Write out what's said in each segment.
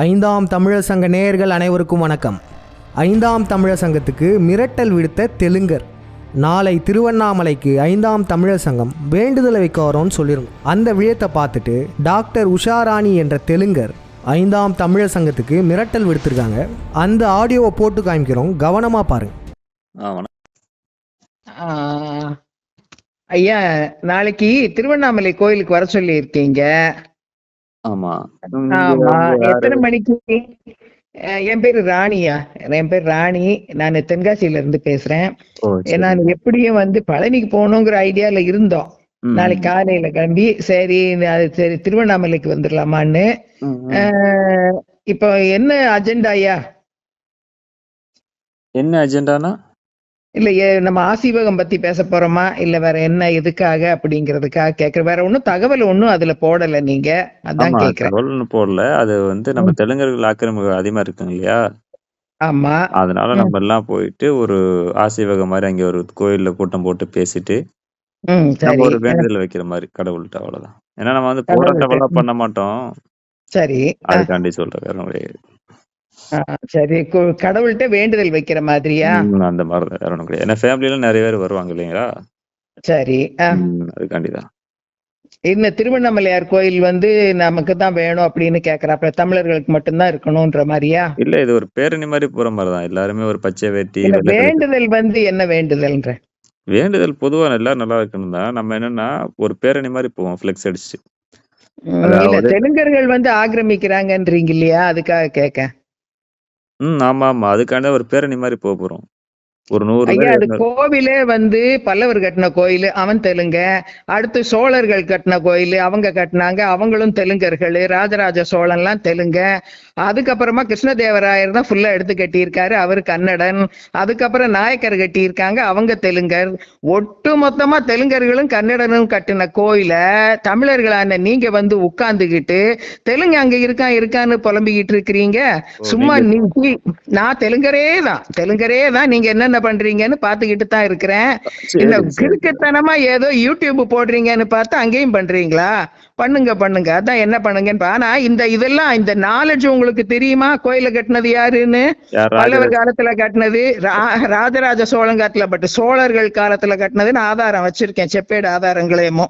ஐந்தாம் தமிழர் சங்க நேயர்கள் அனைவருக்கும் வணக்கம். ஐந்தாம் தமிழர் சங்கத்துக்கு மிரட்டல் விடுத்த தெலுங்கர். நாளை திருவண்ணாமலைக்கு ஐந்தாம் தமிழர் சங்கம் வேண்டுதலை வைக்க வரோம்னு சொல்லியிருந்தோம் அந்த விழயத்தை பார்த்துட்டு டாக்டர் உஷாராணி என்ற தெலுங்கர் ஐந்தாம் தமிழர் சங்கத்துக்கு மிரட்டல் விடுத்திருக்காங்க. அந்த ஆடியோவை போட்டு காமிக்கிறோம். கவனமாக பாருங்க. ஆ வணக்கம். ஆ, ஐயா நாளைக்கு திருவண்ணாமலை கோயிலுக்கு வர சொல்லி இருக்கீங்க ஆமா? எத்தனை மணிக்கு? என் பேரு ராணியா. என் பேர் ராணி. நான் தென்காசியில இருந்து பேசுறேன். நான் எப்படியும் வந்து பழனிக்கு போகணுங்கிற ஐடியால இருந்தோம். நாளைக்கு காலையில கிளம்பி சரி அது சரி திருவண்ணாமலைக்கு வந்துடலாமான்னு இப்போ என்ன அஜெண்டா ஐயா? என்ன அஜெண்டானா இல்ல ஏ- நம்ம ஆசீவகம் பத்தி பேச போறோமா? இல்ல வேற என்ன எதுக்காக அப்படிங்கறதுக்காக கேக்குறேன் வேற ஒண்ணும் தகவல் ஒண்ணும் அதுல போடல நீங்க. அதான் தகவல்னு போடல. அது வந்து நம்ம தெலுங்கர்கள் ஆக்கிரமிப்பு அதிகமா இருக்குங்க இல்லையா? ஆமா. அதனால. நம்ம எல்லாம் போயிட்டு ஒரு ஆசீவகம் மாதிரி அங்க ஒரு கோயில்ல கூட்டம் போட்டு பேசிட்டு நம்ம ஒரு வேண்டுதல் வைக்கிற மாதிரி கடவுள்கிட்ட அவ்வளவுதான். ஏன்னா நம்ம வந்து. போராட்டம் பண்ண மாட்டோம். சரி. அதுக்காண்டி சொல்றேன் சரி. கடவுள்கிட்ட வேண்டுதல் வைக்கிற மாதிரியா? அந்த மாதிரி வேற ஒண்ணும் கிடையாது. ஏன்னா ஃபேமிலில நிறைய பேர் வருவாங்க இல்லைங்களா? சரி ஆ. ம், அதுக்காண்டி தான் இந்த திருவண்ணாமலையார் கோயில் வந்து நமக்கு தான் வேணும் அப்படின்னு கேக்குறாப்ல தமிழர்களுக்கு மட்டும்தான் இருக்கணும்ன்ற மாதிரியா? இல்ல இது ஒரு பேரணி மாதிரி போற மாதிரி தான் எல்லாருமே ஒரு பச்சை வேட்டி வேண்டுதல் வந்து என்ன வேண்டுதல்ன்ற? வேண்டுதல் பொதுவா எல்லாரும் நல்லா இருக்கணும் தான் நம்ம என்னன்னா ஒரு பேரணி மாதிரி போவோம் ஃபிளெக்ஸ் அடிச்சு. தெலுங்கர்கள் வந்து ஆக்கிரமிக்கிறாங்கன்றீங்க இல்லையா? அதுக்காக கேக்க ம் ஆமா ஆமா அதுக்காண்ட ஒரு பேரணி மாதிரி போக போறோம். ஒரு நூறு ஐயா அது கோவிலே வந்து பல்லவர் கட்டின கோயில் அவன் தெலுங்க. அடுத்து சோழர்கள் கட்டின கோயில் அவங்க கட்டினாங்க. அவங்களும் தெலுங்கர்கள். ராஜராஜ சோழன்லாம் தெலுங்க. அதுக்கப்புறமா கிருஷ்ணதேவராயர் தான் ஃபுல்லா எடுத்து கட்டியிருக்காரு. அவர் கன்னடன். அதுக்கப்புறம் நாயக்கர் கட்டியிருக்காங்க. அவங்க தெலுங்கர். ஒட்டு மொத்தமா தெலுங்கர்களும் கன்னடனும் கட்டின கோயில தமிழர்களான நீங்க வந்து உட்கார்ந்துகிட்டு தெலுங்கு அங்க இருக்கான் இருக்கான்னு புலம்பிக்கிட்டு இருக்கிறீங்க? சும்மா நான் தெலுங்கரே தான். தெலுங்கரே தான். நீங்க என்னென்ன பண்றீங்கன்னு பாத்துக்கிட்டு தான் இருக்கிறேன். சரி. கிறுக்குத்தனமா ஏதோ யூடியூப் போடுறீங்கன்னு பார்த்து அங்கேயும் பண்றீங்களா? பண்ணுங்க பண்ணுங்க. அதான் என்ன பண்ணுங்கன்னு ஆனா இந்த இதெல்லாம் இந்த நாலேஜ் உங்களுக்கு தெரியுமா? கோயில கட்டினது யாருன்னு? யார் பல்லவர் காலத்துல கட்டினது ராஜராஜ சோழன் காலத்துல பட் சோழர்கள் காலத்துல கட்டினதுன்னு ஆதாரம் வச்சிருக்கேன். செப்பேடு ஆதாரங்களேமோ.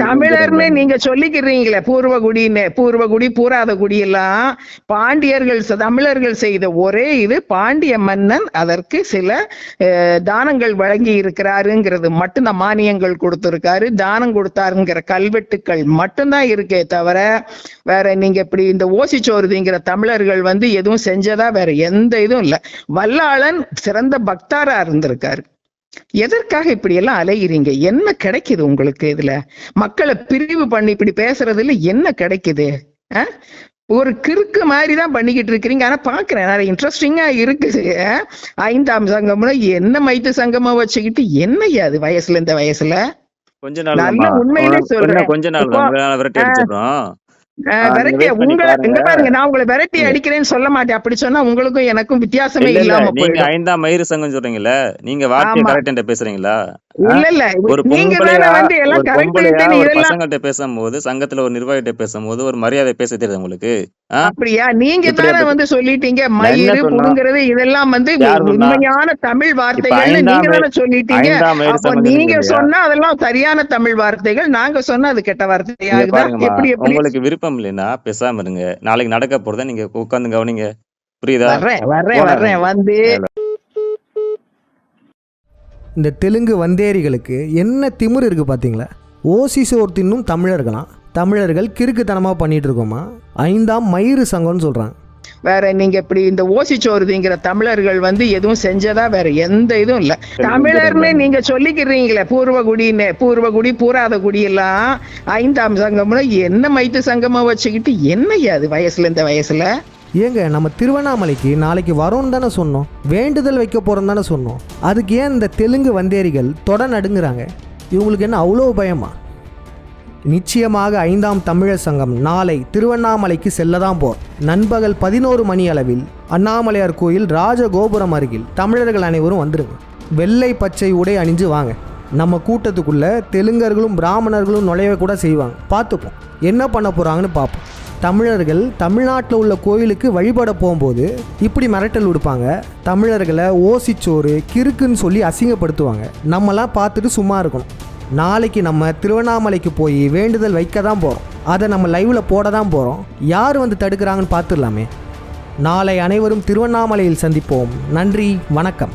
தமிழர்னு? நீங்க சொல்லிக்கிறீங்களே பூர்வகுடின்னு பூர்வகுடி பூராத குடி எல்லாம் பாண்டியர்கள் தமிழர்கள் செய்த ஒரே இது பாண்டிய மன்னன் அதற்கு சில தானங்கள் வழங்கி இருக்கிறாருங்கிறது மட்டும்தான் மானியங்கள் கொடுத்திருக்காரு தானம் கொடுத்தாருங்கிற கல்வெட்டுக்கள் மட்டும்தான் இருக்கே தவிர வேற நீங்க இப்படி இந்த ஓசிச்சோறுதிங்கிற தமிழர்கள் வந்து எதுவும் செஞ்சதா வேற எந்த இதுவும் இல்ல வல்லாளன் சிறந்த பக்தாரா இருந்திருக்காரு எதற்காக இப்படி எல்லாம் அலைகிறீங்க என்ன கிடைக்குது உங்களுக்கு இதுல? மக்களை பிரிவு பண்ணி இப்படி பேசுறதுல என்ன கிடைக்குது? ஒரு கிறுக்கு மாதிரி தான் பண்ணிக்கிட்டு இருக்கிறீங்க. ஆனா பாக்குறேன் நிறைய இன்ட்ரெஸ்டிங்கா இருக்குது? ஐந்தாம் சங்கம்னா என்ன மைத்து சங்கமா வச்சுக்கிட்டு என்னய்யா அது வயசுல இந்த வயசுல? கொஞ்ச நாள். உண்மையிலே சொல்றேன். கொஞ்ச நாள் இப்போ- தான் உங்களை நான் விரட்டி அடிச்சிடுறோம் ஆ, நீங்க விரட்டி wait பண்ணி உங்களை பாருங்க. இங்க பாருங்க நான் உங்களை விரட்டி அடிக்கிறேன்னு சொல்ல மாட்டேன் அப்படி சொன்னா உங்களுக்கும் எனக்கும் வித்தியாசமே இல்ல இல்ல இல்லாம ஐந்தாம் மயிறு சங்கம் சொல்றீங்கல்ல நீங்க வார்த்தையை ஆமா. கரெக்ட் பேசுறீங்களா ஒரு பசங்கள்ட்ட பேசும்போது சங்கத்துல ஒரு நிர்வாகிட்ட பேசும்போது ஒரு மரியாதை பேச தெரியுது உங்களுக்கு? அப்படியா? நீங்க தானே வந்து சொல்லிட்டீங்க. மயிறு? புடுங்கிறது இதெல்லாம் வந்து? உண்மையான தமிழ் வார்த்தைகள் நீங்க தானே சொல்லிட்டீங்க. அப்போ நீங்க? சொன்னா அதெல்லாம் சரியான தமிழ் வார்த்தைகள் நாங்க சொன்னா அது கெட்ட பாருங்கம்மா. எப்படி உங்களுக்கு விருப்பம் இல்லைன்னா பேசாம இருங்க. நாளைக்கு நடக்க போறத நீங்க உட்கார்ந்து கவனிங்க. புரியுதா? வர்றேன் வர்றேன் வர்றேன். வந்து இந்த தெலுங்கு வந்தேரிகளுக்கு என்ன திமிரு இருக்குது பார்த்தீங்களா? ஓசி சோர் தின்னும் தமிழர்களாம் தமிழர்கள் கிறுக்குத்தனமாக பண்ணிட்டு இருக்கோமா ஐந்தாம் மயிறு சங்கம்னு சொல்கிறாங்க வேற நீங்க இப்படி இந்த ஓசிச்சோறுதிங்கிற தமிழர்கள் வந்து எதுவும் செஞ்சதா வேற எந்த இதுவும் இல்ல. தமிழர்னு நீங்க சொல்லிக்கிறீங்களே பூர்வகுடின்னு பூர்வகுடி பூராத குடி எல்லாம் ஐந்தாம் சங்கம்னா என்ன மைத்து சங்கமா வச்சுக்கிட்டு என்னய்யா அது வயசுல இந்த வயசுல? ஏங்க நம்ம திருவண்ணாமலைக்கு நாளைக்கு வரோன்னு தானே சொன்னோம். வேண்டுதல் வைக்க போகிறோம் தானே சொன்னோம். அதுக்கு ஏன் இந்த தெலுங்கு வந்தேரிகள் தொட நடுங்குறாங்க? இவங்களுக்கு என்ன அவ்வளோ பயமா? நிச்சயமாக ஐந்தாம் தமிழர் சங்கம் நாளை திருவண்ணாமலைக்கு செல்ல தான் போர். நண்பகல் பதினோரு மணி அளவில் அண்ணாமலையார் கோயில் ராஜகோபுரம் அருகில் தமிழர்கள் அனைவரும் வந்துடுங்க வெள்ளை பச்சை உடை அணிஞ்சு வாங்க. நம்ம கூட்டத்துக்குள்ளே தெலுங்கர்களும் பிராமணர்களும் நுழைய கூட செய்வாங்க. பார்த்துப்போம். என்ன பண்ண போகிறாங்கன்னு பார்ப்போம். தமிழர்கள் தமிழ்நாட்டில் உள்ள கோயிலுக்கு வழிபட போகும்போது இப்படி மிரட்டல் விடுப்பாங்க. தமிழர்களை ஓசிச்சோறு கிறுக்குன்னு சொல்லி அசிங்கப்படுத்துவாங்க. நம்மலாம் பார்த்துட்டு சும்மா இருக்கணும். நாளைக்கு நம்ம திருவண்ணாமலைக்கு போய் வேண்டுதல் வைக்க தான் போகிறோம் அதை நம்ம லைவில் போட தான் போகிறோம் யார் வந்து தடுக்கிறாங்கன்னு பார்த்துடலாமே. நாளை அனைவரும் திருவண்ணாமலையில் சந்திப்போம். நன்றி வணக்கம்.